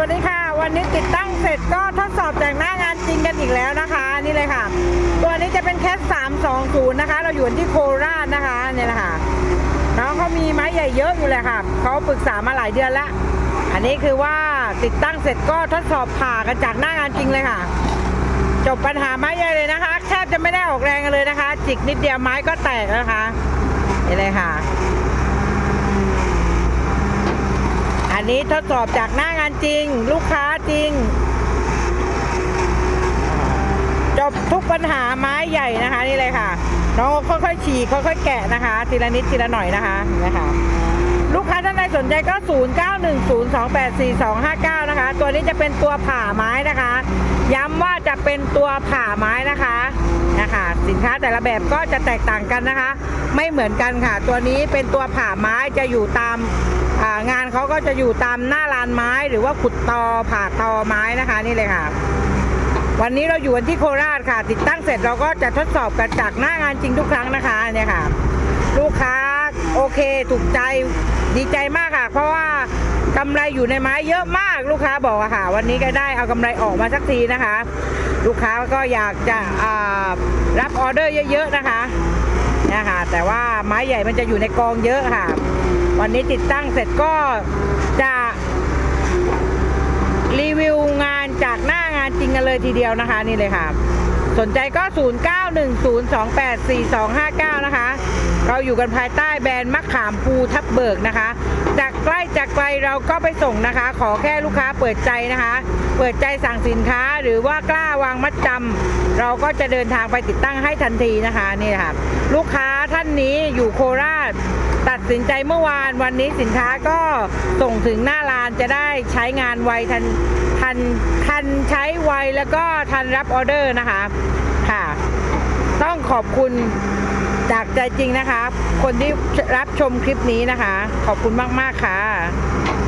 วัสดีค่ะ วันนี้ติดตั้งเสร็จก็ทดสอบจากหน้างานจริงกันอีกแล้วนะคะ นี่เลยค่ะ ตัวนี้จะเป็นแคส320 นะคะ เราอยู่ที่โคราชนะคะนี่แหละค่ะน้องเขามีไม้ใหญ่เยอะอยู่เลยค่ะเขาปรึกษามาหลายเดือนแล้ว อันนี้คือว่าติดตั้งเสร็จก็ทดสอบผ่ากันจากหน้างานจริงเลยค่ะ จบปัญหาไม้ใหญ่เลยนะคะแทบจะไม่ได้ออกแรงกันเลยนะคะ จิกนิดเดียวไม้ก็แตกนะคะนี่เลยค่ะ อั นี้ทดสอบจากหน้างานจริง ลูกค้าจริง จบทุกปัญหาไม้ใหญ่นะคะนี่เลยค่ะ น้องค่อยๆฉีกค่อยๆแกะนะคะ ทีละนิดทีละหน่อยนะคะนะคะ สนใจก็ 0910284259 นะคะ ตัวนี้จะเป็นตัวผ่าไม้นะคะ ย้ำว่าจะเป็นตัวผ่าไม้นะคะนะคะสินค้าแต่ละแบบก็จะแตกต่างกันนะคะ ไม่เหมือนกันค่ะ ตัวนี้เป็นตัวผ่าไม้จะอยู่ตามางานเขาก็จะอยู่ตามหน้าลานไม้หรือว่าขุดตอผ่าตอไม้นะคะนี่เลยค่ะ วันนี้เราอยู่กันที่โคราชค่ะ ติดตั้งเสร็จเราก็จะทดสอบกันจากหน้างานจริงทุกครั้งนะคะเนี่ยค่ะ ลูกค้า โอเคถูกใจดีใจมากค่ะ เพราะว่ากำไรอยู่ในไม้เยอะมากลูกค้าบอกอะค่ะ วันนี้ก็ได้เอากำไรออกมาสักทีนะคะ ลูกค้าก็อยากจะรับออเดอร์เยอะ ๆนะคะนี่ยค่ะแต่ว่าไม้ใหญ่มันจะอยู่ในกองเยอะค่ะ วันนี้ติดตั้งเสร็จก็จะรีวิวงานจากหน้างานจริงกันเลยทีเดียวนะคะนี่เลยค่ะ สนใจก็ 0910284259 นะคะ เราอยู่กันภายใต้แบรนด์มะขามภูทับเบิกนะคะ จากใกล้จากไกลเราก็ไปส่งนะคะ ขอแค่ลูกค้าเปิดใจนะคะ เปิดใจสั่งสินค้าหรือว่ากล้าวางมัดจำเราก็จะเดินทางไปติดตั้งให้ทันทีนะคะนี่ค่ะลูกค้าท่านนี้อยู่โคราช ตัดสินใจเมื่อวานวันนี้สินค้าก็ส่งถึงหน้าร้านจะได้ใช้งานไวทันทันทันใช้ไวแล้วก็ทันรับออเดอร์นะคะค่ะ ต้องขอบคุณ จากใจจริงนะคะ คนที่รับชมคลิปนี้นะคะ ขอบคุณมาก ๆ ค่ะ